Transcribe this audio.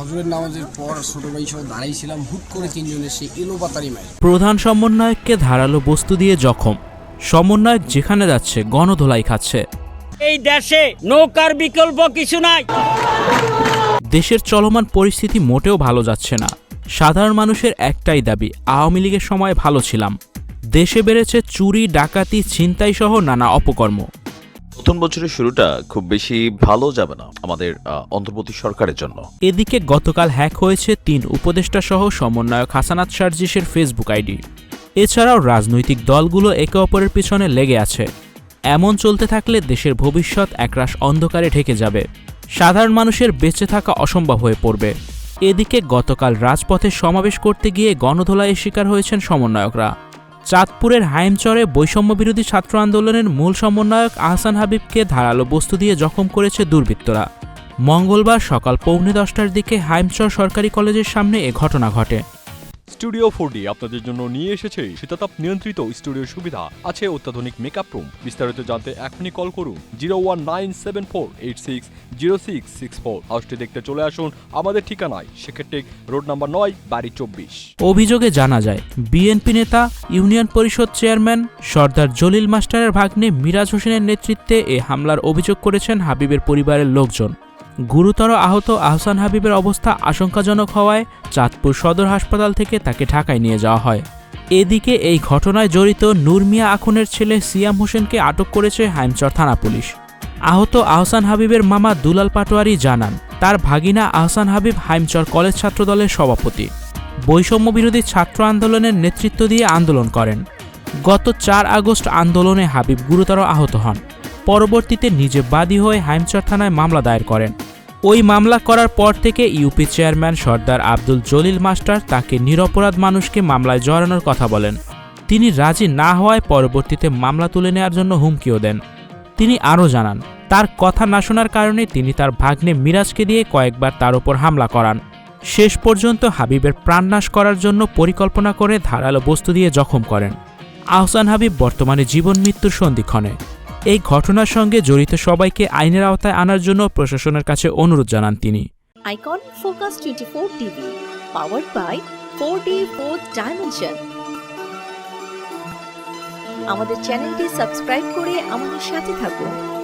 হজরের নামাজের পর ছোট ভাই সহ দাঁড়াইছিলাম হুট করে তিনজন এসে এলো পাতারি মারি প্রধান সমন্বয়ককে ধারালো বস্তু দিয়ে জখম। সমন্বয়ক যেখানে যাচ্ছে গণধোলাই খাচ্ছে। এই দেশে নৌকার বিকল্প কিছু নাই। দেশের চলমান পরিস্থিতি মোটেও ভালো যাচ্ছে না। সাধারণ মানুষের একটাই দাবি আওয়ামী লীগের সময় ভালো ছিলাম। দেশে বেড়েছে চুরি ডাকাতি ছিনতাই সহ নানা অপকর্ম। নতুন বছরের শুরুটা খুব বেশি ভালো যাবে না আমাদের অন্তর্বর্তী সরকারের জন্য। এদিকে গতকাল হ্যাক হয়েছে তিন উপদেষ্টা সহ সমন্বয়ক হাসানাত সার্জিসের ফেসবুক আইডি। এছাড়াও রাজনৈতিক দলগুলো একে অপরের পিছনে লেগে আছে। এমন চলতে থাকলে দেশের ভবিষ্যৎ একরাশ অন্ধকারে ঢেকে যাবে। সাধারণ মানুষের বেঁচে থাকা অসম্ভব হয়ে পড়বে। এদিকে গতকাল রাজপথে সমাবেশ করতে গিয়ে গণধোলাইয়ের শিকার হয়েছেন সমন্বয়করা। চাঁদপুরের হাইমচরে বৈষম্য বিরোধী ছাত্র আন্দোলনের মূল সমন্বয়ক আহসান হাবিবকে ধারালো বস্তু দিয়ে জখম করেছে দুর্বৃত্তরা। মঙ্গলবার সকাল পৌনে দশটার দিকে হাইমচর সরকারি কলেজের সামনে এ ঘটনা ঘটে। স্টুডিও ফোর আপনাদের জন্য নিয়ে এসেছে শীতাতাপ নিয়ন্ত্রিত স্টুডিও সুবিধা। আছে অত্যাধুনিক মেকআপ রুম বিস্তারিত জানতে এখনই কল করুন zero one nine seven four eight six zero six six four হাউসটি দেখতে চলে আসুন আমাদের ঠিকানায়। সেক্ষেত্রে রোড নাম্বার নয়, বাড়ি চব্বিশ। অভিযোগে জানা যায় বিএনপি নেতা, ইউনিয়ন পরিষদ চেয়ারম্যান সর্দার জলিল মাস্টারের ভাগ্নে মিরাজ হোসেনের নেতৃত্বে এ হামলার অভিযোগ করেছেন হাবিবের পরিবারের লোকজন। গুরুতর আহত আহসান হাবিবের অবস্থা আশঙ্কাজনক হওয়ায় চাঁদপুর সদর হাসপাতাল থেকে তাকে ঢাকায় নিয়ে যাওয়া হয়। এদিকে এই ঘটনায় জড়িত নুরমিয়া আখনের ছেলে সিয়াম হোসেনকে আটক করেছে হাইমচর থানা পুলিশ। আহত আহসান হাবিবের মামা দুলাল পাটোয়ারি জানান, তার ভাগিনা আহসান হাবিব হাইমচর কলেজ ছাত্রদলের সভাপতি। বৈষম্য বিরোধী ছাত্র আন্দোলনের নেতৃত্ব দিয়ে আন্দোলন করেন। গত চার আগস্ট আন্দোলনে হাবিব গুরুতর আহত হন। পরবর্তীতে নিজে বাদী হয়ে হাইমচর থানায় মামলা দায়ের করেন। ওই মামলা করার পর থেকে UP chairman Sardar Abdul Jalil master তাকে নিরপরাধ মানুষকে মামলায় জড়ানোর কথা বলেন। তিনি রাজি না হওয়ায় পরবর্তীতে মামলা তুলে নেওয়ার জন্য হুমকিও দেন। তিনি আরও জানান, তার কথা না শোনার কারণে তিনি তার ভাগ্নে মিরাজকে দিয়ে কয়েকবার তার ওপর হামলা করান। শেষ পর্যন্ত হাবিবের প্রাণনাশ করার জন্য পরিকল্পনা করে ধারালো বস্তু দিয়ে জখম করেন। আহসান হাবিব বর্তমানে জীবন মৃত্যুর সন্ধিক্ষণে। এই ঘটনার সঙ্গে জড়িত সবাইকে আইনের আওতায় আনার জন্য প্রশাসনের কাছে অনুরোধ জানান তিনি। Icon Focus 24 power by 4D four dimension আমাদের চ্যানেলটি সাবস্ক্রাইব করে আমাদের সাথে থাকুন।